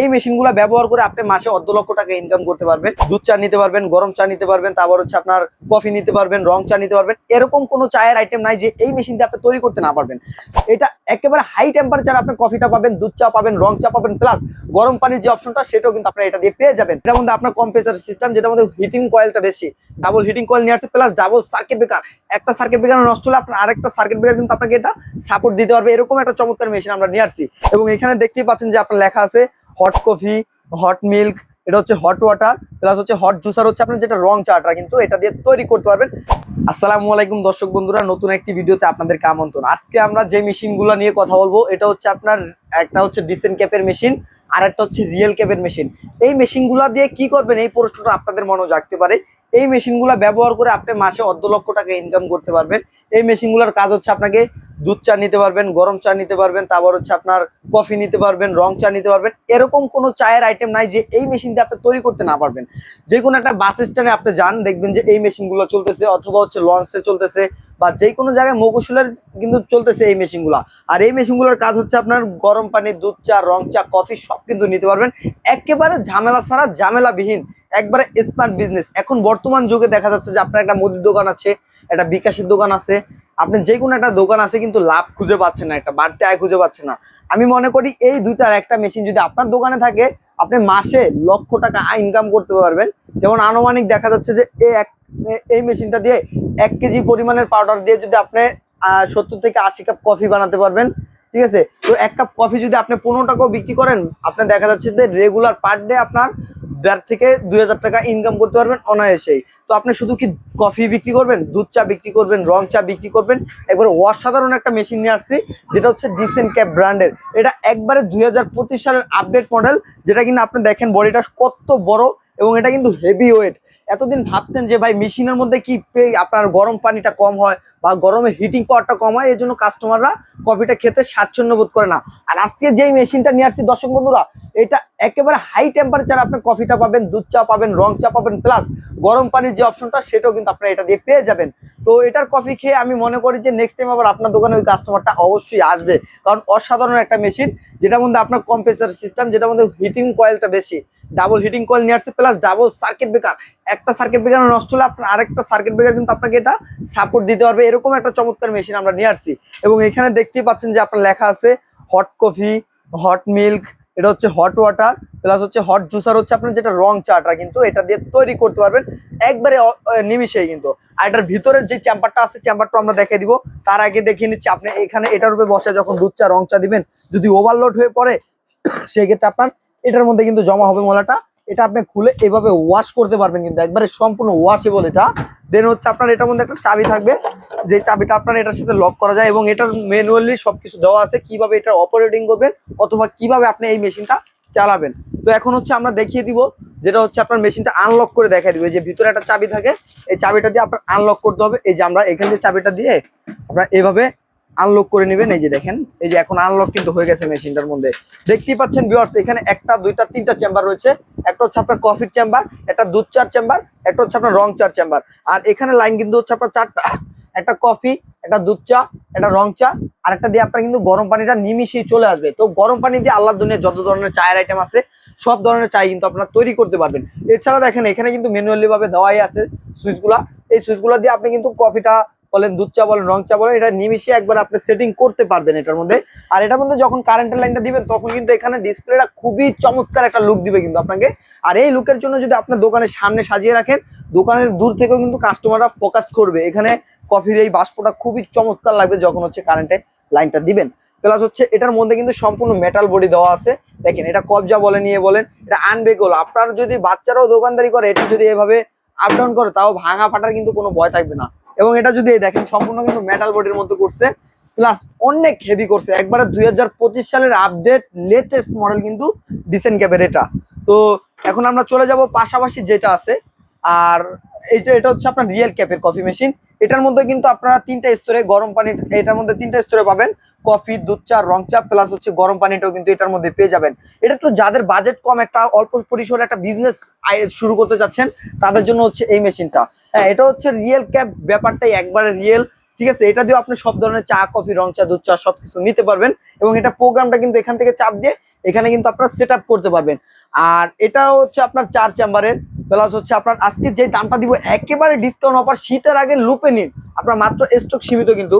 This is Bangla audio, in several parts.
এই মেশিনগুলো ব্যবহার করে আপনি মাসে অর্ধ লক্ষ টাকা ইনকাম করতে পারবেন। দুধ চা নিতে পারবেন, গরম চা নিতে পারবেন, তারপর হচ্ছে আপনার কফি নিতে পারবেন, রং চা নিতে পারবেন। এরকম কোনো চায়ের আইটেম নাই যে এই মেশিন দিয়ে আপনি তৈরি করতে না পারবেন। এটা একেবারে হাই টেম্পারেচার আপনি কফিটা পাবেন, দুধ চা পাবেন, রং চা পাবেন প্লাস গরম পানির যে অপশনটা সেটাও কিন্তু আপনি এটা দিয়ে পেয়ে যাবেন। এটার মধ্যে আপনার কম্প্রেসার সিস্টেম যেটা মধ্যে হিটিং কয়েলটা বেশি। ডাবল হিটিং কয়েল নিয়ে আসছে প্লাস ডাবল সার্কিট ব্রেকার একটা সার্কিট ব্রেকার নষ্ট হলে আপনার আরেকটা সার্কিট ব্রেকার কিন্তু আপনাকে এটা সাপোর্ট দিতে পারবে। এরকম একটা চমৎকার মেশিন আমরা নিয়ে আসছি। এবং এখানে দেখতেই পাচ্ছেন যে আপনার লেখা আছে হট কফি হট মিল্ক এটা হচ্ছে হট ওয়াটার প্লাস হচ্ছে হট জুসার হচ্ছে আপনার যেটা রং চাটা কিন্তু এটা দিয়ে তৈরি করতে পারবেন। আসসালামু আলাইকুম দর্শক বন্ধুরা, নতুন একটি ভিডিওতে আপনাদেরকে আমন্ত্রণ। আজকে আমরা যে মেশিনগুলো নিয়ে কথা বলব, এটা হচ্ছে আপনার একটা হচ্ছে ডিসেন্ট ক্যাপের মেশিন আর একটা হচ্ছে রিয়েল ক্যাপের মেশিন এই মেশিনগুলো দিয়ে কি করবেন? এই প্রশ্নটা আপনাদের মনেও জাগতে পারে। এই মেশিনগুলো ব্যবহার করে আপনি মাসে অর্ধ লক্ষ টাকা ইনকাম করতে পারবেন। এই মেশিনগুলোর কাজ হচ্ছে আপনাকে দুধ চা নিতে পারবেন, গরম চা নিতে পারবেন, তারপর হচ্ছে আপনার কফি নিতে পারবেন, রং চা নিতে পারবেন। এরকম কোনো চায়ের আইটেম নাই যে এই মেশিন দিয়ে আপনি তৈরি করতে না পারবেন। যে কোনো একটা বাস স্ট্যান্ডে আপনি যান, দেখবেন যে এই মেশিনগুলো চলতেছে অথবা হচ্ছে লঞ্চে চলতেছে বা যে কোনো জায়গায় মকুশুলের কিন্তু চলতেছে এই মেশিনগুলো আর এই মেশিনগুলোর কাজ হচ্ছে আপনার গরম পানি, দুধ চা, রং চা, কফি সব কিন্তু নিতে পারবেন। একেবারে ঝামেলা ছাড়া, ঝামেলাবিহীন, একবারে স্মার্ট বিজনেস এখন বর্তমান যুগে দেখা যাচ্ছে যে আপনার একটা মুদির দোকান আছে, একটা বিকাশের দোকান আছে আপনি যে কোনো একটা দোকান আছে কিন্তু লাভ খুঁজে পাচ্ছেন না, একটা বাড়তি আয় খুঁজে পাচ্ছেন না। আমি মনে করি এই দুইটার একটা মেশিন যদি আপনার দোকানে থাকে, আপনি মাসে লক্ষ টাকা আয় ইনকাম করতে পারবেন। যেমন আনুমানিক দেখা যাচ্ছে যে এই এক এই মেশিনটা দিয়ে এক কেজি পরিমাণের পাউডার দিয়ে যদি আপনি সত্তর থেকে আশি কাপ কফি বানাতে পারবেন, ঠিক আছে? তো এক কাপ কফি যদি আপনি পনেরো টাকাও বিক্রি করেন, আপনার দেখা যাচ্ছে যে রেগুলার পার ডে আপনার দেড় থেকে দুই হাজার টাকা ইনকাম করতে পারবেন অনায়াসেই। তো আপনি শুধু কি কফি বিক্রি করবেন, দুধ চা বিক্রি করবেন, রং চা বিক্রি করবেন? একবার অসাধারণ একটা মেশিন নিয়ে আসছি, যেটা হচ্ছে ডিসেন্ট ক্যাপ ব্র্যান্ডের এটা একবারে দুই সালের আপডেট মডেল যেটা কিন্তু আপনি দেখেন বডিটা কত বড় এবং এটা কিন্তু হেভি ওয়েট এতদিন ভাবতেন যে, ভাই মেশিনের মধ্যে কি আপনার গরম পানিটা কম হয়? বা গরমে হিটিং পাওয়ারটা কম হয় এই জন্য কাস্টমাররা কফিটা খেতে স্বাচ্ছন্দ্য বোধ করে না। আর আজকে যেই মেশিনটা নিয়ে আসছি, দর্শক বন্ধুরা, এটা একেবারে হাই টেম্পারেচার আপনি কফিটা পাবেন, দুধ চা পাবেন, রং চা পাবেন প্লাস গরম পানির যে অপশনটা সেটাও কিন্তু আপনারা এটা দিয়ে পেয়ে যাবেন। তো এটার কফি খেয়ে আমি মনে করি যে নেক্সট টাইম আবার আপনার দোকানে ওই কাস্টমারটা অবশ্যই আসবে। কারণ অসাধারণ একটা মেশিন যেটার মধ্যে আপনার কম্প্রেসার সিস্টেম যেটার মধ্যে হিটিং কয়েলটা বেশি। ডাবল হিটিং কয়েল নিয়ে আসছে প্লাস ডাবল সার্কিট ব্রেকার একটা সার্কিট ব্রেকার নষ্ট হলে আপনার আরেকটা সার্কিট ব্রেকার কিন্তু আপনাকে এটা সাপোর্ট দিতে পারবে এরকম একটা চমৎকার মেশিন আমরা নিয়ে আসছি। এবং এখানে দেখতেই পাচ্ছেন যে আপনার লেখা আছে হট কফি হট মিল্ক এটা হচ্ছে হট ওয়াটার প্লাস হচ্ছে হট জুসার হচ্ছে আপনার যেটা রং চাটা কিন্তু এটা দিয়ে তৈরি করতে পারবেন একবারে নিমিশেই কিন্তু। আর এটার ভিতরের যে চ্যাম্পারটা আছে চেম্বারটা আমরা দেখে দিব। তার আগে দেখিয়ে নিচ্ছি, আপনি এখানে এটার উপরে বসে যখন দুধ চা, রং চা দিবেন, যদি ওভারলোড হয়ে পড়ে, সেক্ষেত্রে আপনার এটার মধ্যে কিন্তু জমা হবে মলাটা এটা আপনি খুলে এভাবে ওয়াশ করতে পারবেন কিন্তু, একবারে সম্পূর্ণ ওয়াশেবল এটা। দেন হচ্ছে আপনার এটার মধ্যে একটা চাবি থাকবে। যে চাবিটা আপনার এটার সাথে লক করা যায় এবং এটার ম্যানুয়ালি সবকিছু দেওয়া আছে, কীভাবে এটা অপারেটিং করবেন অথবা কীভাবে আপনি এই মেশিনটা চালাবেন। তো এখন হচ্ছে আমরা দেখিয়ে দিব, যেটা হচ্ছে আপনার মেশিনটা আনলক করে দেখা দিবে। যে ভিতরে একটা চাবি থাকে, এই চাবিটা দিয়ে আপনার আনলক করতে হবে। এই যে আমরা এখান থেকে চাবিটা দিয়ে আপনার এভাবে আনলক করে নেবেন, এই যে দেখেন, এই যে এখন আনলক কিন্তু হয়ে গেছে মেশিনটার মধ্যে। দেখতেই পাচ্ছেন ভিউয়ার্স এখানে একটা, দুইটা, তিনটা চেম্বার রয়েছে। একটা হচ্ছে আপনার কফির চেম্বার একটা দুধ চার চেম্বার একটা হচ্ছে আপনার রং চার চেম্বার আর এখানে লাইন কিন্তু হচ্ছে আপনার চারটা, একটা কফি একটা দুধ চা, একটা রং চা, আর একটা দিয়ে আপনার কিন্তু গরম পানিটা নিমিশেই চলে আসবে। তো গরম পানি দিয়ে আল্লাহ দুনিয়া যত ধরনের চায়ের আইটেম আছে, সব ধরনের চাই কিন্তু আপনারা তৈরি করতে পারবেন। এছাড়া দেখেন, এখানে কিন্তু ম্যানুয়ালি ভাবে দেওয়াই আছে সুইচগুলা এই সুইচগুলো দিয়ে আপনি কিন্তু কফিটা বলেন দুধ চা বলেন, রং চা বলেন, এটা নিমিশে একবার আপনি সেটিং করতে পারবেন এটার মধ্যে। আর এটার মধ্যে যখন কারেন্টের লাইনটা দিবেন, তখন কিন্তু এখানে ডিসপ্লেটা খুবই চমৎকার একটা লুক দিবে কিন্তু আপনাকে। আর এই লুকের জন্য যদি আপনার দোকানের সামনে সাজিয়ে রাখেন, দোকানের দূর থেকেও কিন্তু কাস্টমাররা ফোকাস করবে। এখানে কফির এই বাষ্পটা খুবই চমৎকার লাগবে যখন হচ্ছে কারেন্টে লাইনটা দিবেন। প্লাস হচ্ছে এটার মধ্যে কিন্তু সম্পূর্ণ মেটাল বডি দেওয়া আছে। দেখেন, এটা কবজা বলে নিয়ে বলেন, এটা আনবেকল আপনার যদি বাচ্চারাও দোকানদারি করে, এটা যদি এভাবে আপ ডাউন করে, তাও ভাঙা ফাটার কিন্তু কোনো ভয় থাকবে না। এবং এটা যদি দেখেন, সম্পূর্ণ কিন্তু মেটাল বডির মধ্যে করছে। প্লাস অনেক হেভি করছে। একবারে দুই হাজার পঁচিশ সালের আপডেট লেটেস্ট মডেল কিন্তু ডিসেন্ট ক্যাবের এটা। তো এখন আমরা চলে যাব পাশাপাশি যেটা আছে। আর এইটা, এটা হচ্ছে আপনার রিয়েল ক্যাপের কফি মেশিন এটার মধ্যে কিন্তু আপনারা তিনটা স্তরে গরম পানি, এটার মধ্যে তিনটা স্তরে পাবেন কফি দুধ চা, রং চা প্লাস হচ্ছে গরম পানিটাও কিন্তু এটার মধ্যে পেয়ে যাবেন। এটা একটু যাদের বাজেট কম, একটা অল্প পরিসরে একটা বিজনেস শুরু করতে চাচ্ছেন, তাদের জন্য হচ্ছে এই মেশিনটা হ্যাঁ এটা হচ্ছে রিয়েল ক্যাপ ব্যাপারটাই একবারে রিয়েল ঠিক আছে, এটা দিয়ে আপনি সব ধরনের চা, কফি, রং চা, দুধ চা সবকিছু নিতে পারবেন এবং এটা প্রোগ্রামটা কিন্তু এখান থেকে চাপ দিয়ে এখানে কিন্তু আপনারা সেট করতে পারবেন। আর এটা হচ্ছে আপনার চার চেম্বারের প্লাস হচ্ছে আপনার আজকে যে দামটা দিব, একেবারে ডিসকাউন্ট অফার শীতের আগে লুপে নিন। আপনার মাত্র স্টক সীমিত কিন্তু।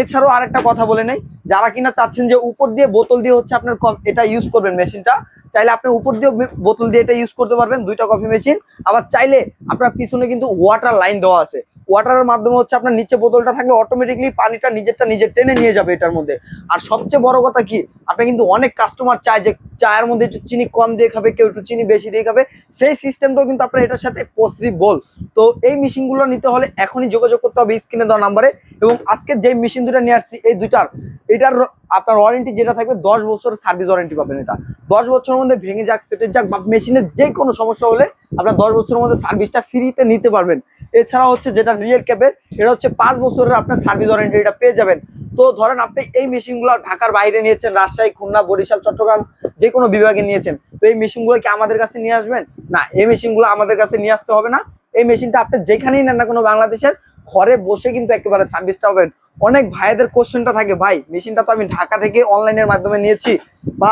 এছাড়াও আরেকটা কথা বলে নেই, যারা কিনা চাচ্ছেন যে উপর দিয়ে বোতল দিয়ে হচ্ছে আপনার এটা ইউজ করবেন মেশিনটা, চাইলে আপনি উপর দিয়ে বোতল দিয়ে এটা ইউজ করতে পারবেন, দুইটা কফি মেশিন আবার চাইলে আপনার পিছনে কিন্তু ওয়াটার লাইন দেওয়া আছে। ওয়াটারের মাধ্যমে হচ্ছে আপনার নিচে বোতলটা থাকলে অটোমেটিকলি পানিটা নিজেরটা নিজের টেনে নিয়ে যাবে এটার মধ্যে। আর সবচেয়ে বড় কথা কি আপনি কিন্তু অনেক কাস্টমার চায় যে চায়ের মধ্যে একটু চিনি কম দিয়ে খাবে, কেউ একটু চিনি বেশি দিয়ে খাবে। সেই সিস্টেমটাও কিন্তু আপনার এটার সাথে পসিবল তো এই মেশিনগুলো নিতে হলে এখনই যোগাযোগ করতে হবে স্ক্রিনে দেওয়া নাম্বারে এবং আজকে যে মেশিন দুটা নিয়ে আসছি, এই দুটার এটার আপনার ওয়ারেন্টি যেটা থাকবে, দশ বছর সার্ভিস ওয়ারেন্টি পাবেন এটা। দশ বছরের মধ্যে ভেঙে যাক পেটে যাক বা মেশিনের যে কোনো সমস্যা হলে আপনার দশ বছরের মধ্যে সার্ভিসটা ফ্রিতে নিতে পারবেন। এছাড়া হচ্ছে যেটা রিয়েল ক্যাপের এটা হচ্ছে পাঁচ বছরের আপনার সার্ভিস ওয়ারেন্টি এটা পেয়ে যাবেন। তো ধরেন আপনি এই মেশিনগুলো ঢাকার বাইরে নিয়েছেন, রাজশাহী, খুলনা, বরিশাল, চট্টগ্রাম যে কোনো বিভাগে নিয়েছেন। তো এই মেশিনগুলো কি আমাদের কাছে নিয়ে আসবেন? না, এই মেশিনগুলো আমাদের কাছে নিয়ে আসতে হবে না। এই মেশিনটা আপনি যেখানেই নেন না কোনো বাংলাদেশের ঘরে বসে কিন্তু একেবারে সার্ভিসটা পাবেন। অনেক ভাইদের কোশ্চেনটা থাকে, ভাই মেশিনটা তো আমি ঢাকা থেকে অনলাইনের মাধ্যমে নিয়েছি বা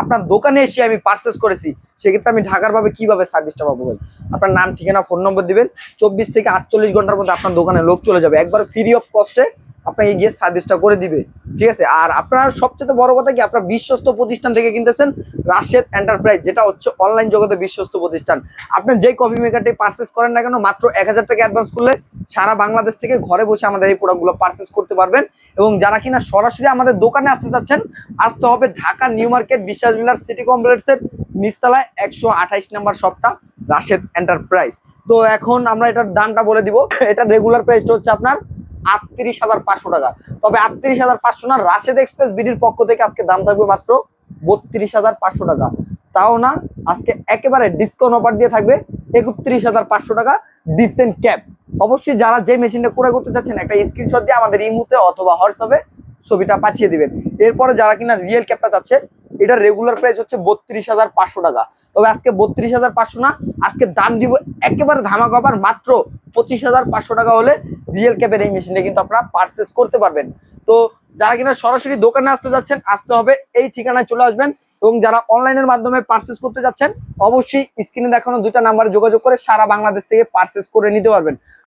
আপনার দোকানে এসে আমি পারচেস করেছি, সেক্ষেত্রে আমি ঢাকার ভাবে কীভাবে সার্ভিসটা পাবো ভাই? আপনার নাম, ঠিকানা ফোন নম্বর দিবেন, চব্বিশ থেকে আটচল্লিশ ঘণ্টার মধ্যে আপনার দোকানে লোক চলে যাবে। একবার ফ্রি অফ কস্টে আপনাকে গিয়ে সার্ভিসটা করে দিবে। ঠিক আছে? আর আপনার সবচেয়ে বড় কথা কি? আপনার বিশ্বস্ত প্রতিষ্ঠান থেকে কিনতেছেন রাশেদ এন্টারপ্রাইজ, যেটা হচ্ছে অনলাইন জগতে বিশ্বস্ত প্রতিষ্ঠান। আপনি যেই কফি মেকারটি পারচেস করেন না কেন, মাত্র এক হাজার টাকা অ্যাডভান্স করলে সারা বাংলাদেশ থেকে ঘরে বসে আমাদের এই প্রোডাক্টগুলো পারচেস করতে পারবেন। এবং যারা কিনা সরাসরি আমাদের দোকানে আসতে চাচ্ছেন, আসতে হবে ঢাকা নিউ মার্কেট, বিশ্বাস বিলার সিটি কমপ্লেক্সের নিচতলায় একশো আঠাইশ নাম্বার শপটা রাশেদ এন্টারপ্রাইজ। তো এখন আমরা এটার দামটা বলে দিব। এটা রেগুলার প্রাইসটা হচ্ছে আপনার আটত্রিশ হাজার পাঁচশো টাকা। তবে আটত্রিশ হাজার পাঁচশো না, রাশেদ এক্সপ্রেস বিডির পক্ষ থেকে আজকে দাম থাকবে মাত্র বত্রিশ হাজার পাঁচশো টাকা। তাও না, আজকে একেবারে ডিসকাউন্ট অফার দিয়ে থাকবে একত্রিশ হাজার পাঁচশো টাকা ডিসেন্ট ক্যাপ অবশ্যই যারা যে মেশিনটা ক্রয় করতে চাচ্ছেন, একটা স্ক্রিনশট দিয়ে আমাদের ইমুতে অথবা হোয়াটসঅ্যাপে ছবিটা পাঠিয়ে দিবেন। এরপরে যারা কিনা রিয়েল ক্যাপটা চাচ্ছে এটা রেগুলার প্রাইস হচ্ছে বত্রিশ হাজার পাঁচশো টাকা। তবে আজকে বত্রিশ হাজার পাঁচশো না, আজকে দাম দিব একেবারে ধামাকা অফার মাত্র পঁচিশ হাজার পাঁচশো টাকা হলে রিয়েল ক্যাপের এই মেশিনটা কিন্তু আপনারা পারচেস করতে পারবেন। তো যারা কিনা সরাসরি দোকানে আসতে যাচ্ছেন, আসতে হবে এই ঠিকানায় চলে আসবেন এবং যারা অনলাইনের মাধ্যমে পারচেস করতে যাচ্ছেন, অবশ্যই স্ক্রিনে দেখানো দুইটা নাম্বারে যোগাযোগ করে সারা বাংলাদেশ থেকে পারচেস করে নিতে পারবেন।